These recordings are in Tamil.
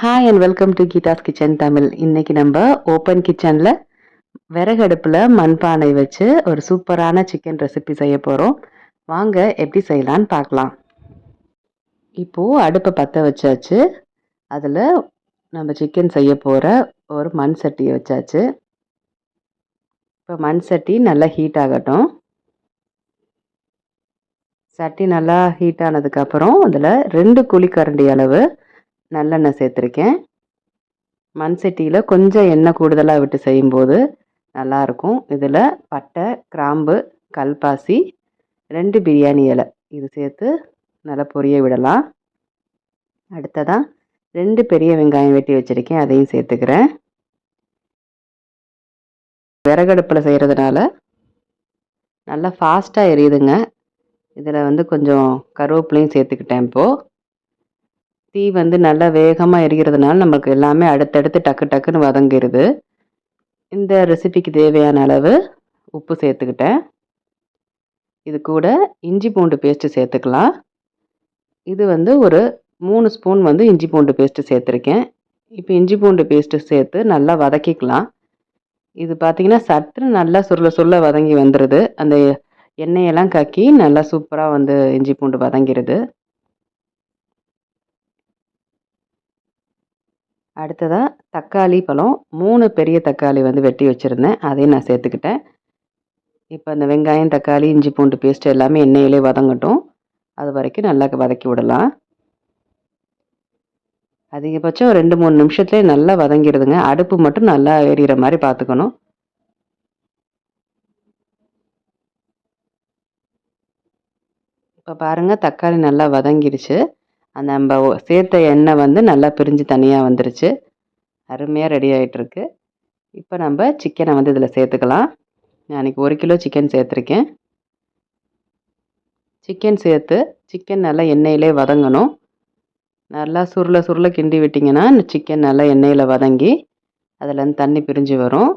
Hi and welcome to Geetha's kitchen Tamil இன்னைக்கு நம்ம ஓப்பன் கிச்சனில் விறகடுப்பில் மண்பானை வச்சு ஒரு சூப்பரான சிக்கன் ரெசிபி செய்ய போகிறோம் வாங்க எப்படி செய்யலான்னு பார்க்கலாம். இப்போது அடுப்பை பற்ற வச்சாச்சு. அதில் நம்ம சிக்கன் செய்ய போகிற ஒரு மண் சட்டியை வச்சாச்சு. இப்போ மண் சட்டி நல்லா ஹீட் ஆகட்டும். சட்டி நல்லா ஹீட் ஆனதுக்கப்புறம் அதில் ரெண்டு குழிக்கரண்டி அளவு நல்லெண்ணெய் சேர்த்துருக்கேன். மண் சட்டியில் கொஞ்சம் எண்ணெய் கூடுதலாக விட்டு செய்யும்போது நல்லாயிருக்கும். இதில் பட்டை கிராம்பு கல்பாசி ரெண்டு பிரியாணி இலை. இது சேர்த்து நல்லா பொரிய விடலாம். அடுத்ததாக ரெண்டு பெரிய வெங்காயம் வெட்டி வச்சுருக்கேன். அதையும் சேர்த்துக்கிறேன். விறகடுப்பில் செய்கிறதுனால நல்லா ஃபாஸ்ட்டாக எரியுதுங்க. இதில் வந்து கொஞ்சம் கருவேப்பிலையும் சேர்த்துக்கிட்டேன் இப்போது தீ வந்து நல்லா வேகமாக எரிகிறதுனால நமக்கு எல்லாமே அடுத்தடுத்து டக்கு டக்குன்னு வதங்கிடுது இந்த ரெசிபிக்கு தேவையான அளவு உப்பு சேர்த்துக்கிட்டேன். இது கூட இஞ்சி பூண்டு பேஸ்ட்டு சேர்த்துக்கலாம். இது வந்து ஒரு மூணு ஸ்பூன் வந்து இஞ்சி பூண்டு பேஸ்ட்டு சேர்த்துருக்கேன். இப்போ இஞ்சி பூண்டு பேஸ்ட்டு சேர்த்து நல்லா வதக்கிக்கலாம். இது பார்த்திங்கன்னா சற்று நல்லா சுருள சுருள வதங்கி வந்துடுது அந்த எண்ணெயெல்லாம் கக்கி நல்லா சூப்பராக வந்து இஞ்சி பூண்டு வதங்கிடுது அடுத்ததாக தக்காளி பழம். மூணு பெரிய தக்காளி வந்து வெட்டி வச்சுருந்தேன். அதையும் நான் சேர்த்துக்கிட்டேன். இப்போ அந்த வெங்காயம் தக்காளி இஞ்சி பூண்டு பேஸ்ட் எல்லாமே எண்ணெயிலே வதங்கட்டும். அது வரைக்கும் நல்லா வதக்கி விடலாம். அதிகபட்சம் ரெண்டு மூணு நிமிஷத்துலேயே நல்லா வதங்கிடுதுங்க அடுப்பு மட்டும் நல்லா எரியிற மாதிரி பார்த்துக்கணும். இப்போ பாருங்கள் தக்காளி நல்லா வதங்கிடுச்சு அந்த நம்ம சேர்த்த எண்ணெய் வந்து நல்லா பிரிஞ்சு தனியாக வந்துருச்சு. அருமையாக ரெடி ஆகிட்டுருக்கு இப்போ நம்ம சிக்கனை வந்து இதில் சேர்த்துக்கலாம். நான் அன்றைக்கி ஒரு கிலோ சிக்கன் சேர்த்துருக்கேன். சிக்கன் சேர்த்து சிக்கன் நல்லா எண்ணெயிலே வதங்கணும். நல்லா சுருள சுருள கிண்டி விட்டிங்கன்னா சிக்கன் நல்லா எண்ணெயில் வதங்கி அதுலேருந்து தண்ணி பிரிஞ்சு வரும்.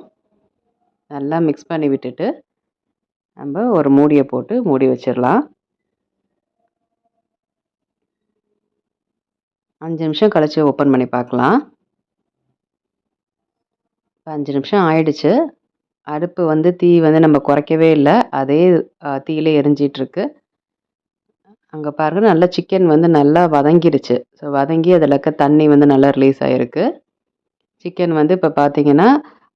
நல்லா மிக்ஸ் பண்ணி விட்டுட்டு நம்ம ஒரு மூடியை போட்டு மூடி வச்சிடலாம். அஞ்சு நிமிஷம் கழித்து ஓப்பன் பண்ணி பார்க்கலாம். இப்போ அஞ்சு நிமிஷம் ஆயிடுச்சு. அடுப்பு வந்து தீ வந்து நம்ம குறைக்கவே இல்லை. அதே தீயிலே எரிஞ்சிகிட்ருக்கு அங்கே பாருங்கள் நல்லா சிக்கன் வந்து நல்லா வதங்கிடுச்சு ஸோ வதங்கி அதில் இருக்க தண்ணி வந்து நல்லா ரிலீஸ் ஆகிருக்கு சிக்கன் வந்து இப்போ பார்த்தீங்கன்னா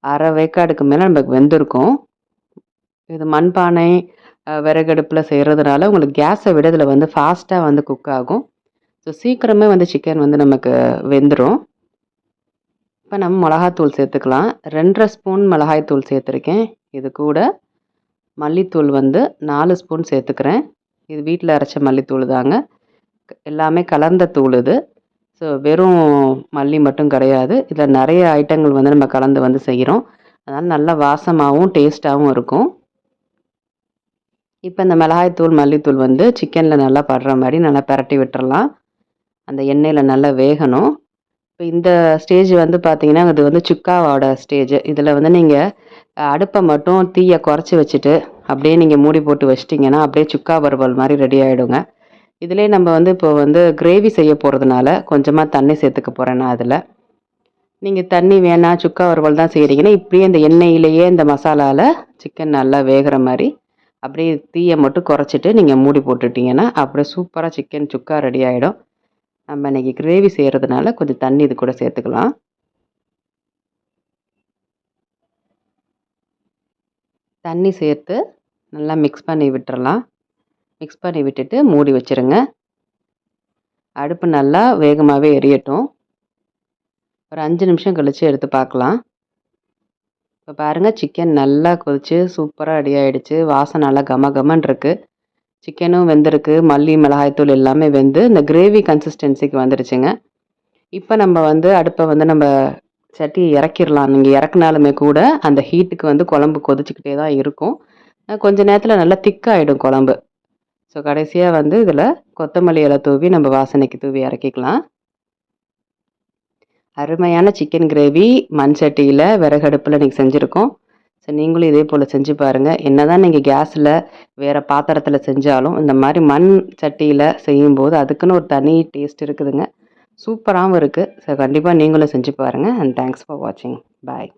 அரை வேக்காடுக்கு மேலே நமக்கு வெந்திருக்கும். இது மண்பானை விறகடுப்பில் செய்கிறதுனால உங்களுக்கு கேஸை விட இதில் வந்து ஃபாஸ்ட்டாக வந்து குக் ஆகும். ஸோ சீக்கிரமே வந்து சிக்கன் வந்து நமக்கு வெந்துடும் இப்போ நம்ம மிளகாத்தூள் சேர்த்துக்கலாம். ரெண்டரை ஸ்பூன் மிளகாய்த்தூள் சேர்த்துருக்கேன். இது கூட மல்லித்தூள் வந்து நாலு ஸ்பூன் சேர்த்துக்கிறேன். இது வீட்டில் அரைச்ச மல்லித்தூள் தாங்க. எல்லாமே கலந்த தூள் இது. ஸோ வெறும் மல்லி மட்டும் கிடையாது. இதில் நிறைய ஐட்டங்கள் வந்து நம்ம கலந்து வந்து செய்கிறோம் அதனால் நல்ல வாசமாகவும் டேஸ்ட்டாகவும் இருக்கும். இப்போ இந்த மிளகாய்த்தூள் மல்லித்தூள் வந்து சிக்கனில் நல்லா படுற மாதிரி நல்லா பரட்டி விட்டுறலாம். அந்த எண்ணெயில் நல்லா வேகணும். இப்போ இந்த ஸ்டேஜ் வந்து பார்த்திங்கன்னா இது வந்து சுக்காவோட ஸ்டேஜ் இதில் வந்து நீங்கள் அடுப்பை மட்டும் தீயை குறைச்சி வச்சுட்டு அப்படியே நீங்கள் மூடி போட்டு வச்சிட்டிங்கன்னா அப்படியே சுக்கா வறுவல் மாதிரி ரெடி ஆகிடுங்க இதிலே நம்ம வந்து இப்போ வந்து கிரேவி செய்ய போகிறதுனால கொஞ்சமாக தண்ணி சேர்த்துக்க போகிறேன் அதில். நீங்கள் தண்ணி வேணாம் சுக்கா வறுவல் தான் செய்கிறீங்கன்னா இப்படியே இந்த எண்ணெயிலேயே இந்த மசாலாவில் சிக்கன் நல்லா வேகிற மாதிரி அப்படியே தீயை மட்டும் குறைச்சிட்டு நீங்கள் மூடி போட்டுட்டிங்கன்னா அப்படியே சூப்பராக சிக்கன் சுக்கா ரெடி ஆகிடும் நம்ம இன்றைக்கி கிரேவி செய்கிறதுனால கொஞ்சம் தண்ணி இது கூட சேர்த்துக்கலாம். தண்ணி சேர்த்து நல்லா மிக்ஸ் பண்ணி விட்டுறலாம். மிக்ஸ் பண்ணி விட்டுட்டு மூடி வச்சுருங்க. அடுப்பு நல்லா வேகமாகவே எரியட்டும். ஒரு அஞ்சு நிமிஷம் கழித்து எடுத்து பார்க்கலாம். இப்போ பாருங்கள் சிக்கன் நல்லா கொதித்து சூப்பராக ரெடி ஆகிடுச்சு வாசம் நல்லா கம கமன் இருக்குது சிக்கனும் வெந்திருக்கு மல்லி மிளகாய்த்தூள் எல்லாமே வெந்து இந்த கிரேவி கன்சிஸ்டன்சிக்கு வந்துடுச்சுங்க இப்போ நம்ம வந்து அடுப்பை வந்து நம்ம சட்டி இறக்கிடலாம். நீங்கள் இறக்குனாலுமே கூட அந்த ஹீட்டுக்கு வந்து குழம்பு கொதிச்சுக்கிட்டே தான் இருக்கும். கொஞ்ச நேரத்தில் நல்லா திக்காகிடும் குழம்பு. ஸோ கடைசியாக வந்து இதில் கொத்தமல்லி இலை தூவி நம்ம வாசனைக்கு தூவி இறக்கிக்கலாம். அருமையான சிக்கன் கிரேவி மண் சட்டியில் விறகடுப்பில் இன்றைக்கி செஞ்சுருக்கோம். ஸோ நீங்களும் இதே போல் செஞ்சு பாருங்கள் என்ன தான் நீங்கள் கேஸில் வேறு பாத்திரத்தில் செஞ்சாலும் இந்த மாதிரி மண் சட்டியில் செய்யும்போது அதுக்குன்னு ஒரு தனி டேஸ்ட் இருக்குதுங்க. சூப்பராகவும் இருக்குது ஸோ கண்டிப்பாக நீங்களும் செஞ்சு பாருங்கள் அண்ட் தேங்க்ஸ் ஃபார் வாட்சிங் பாய்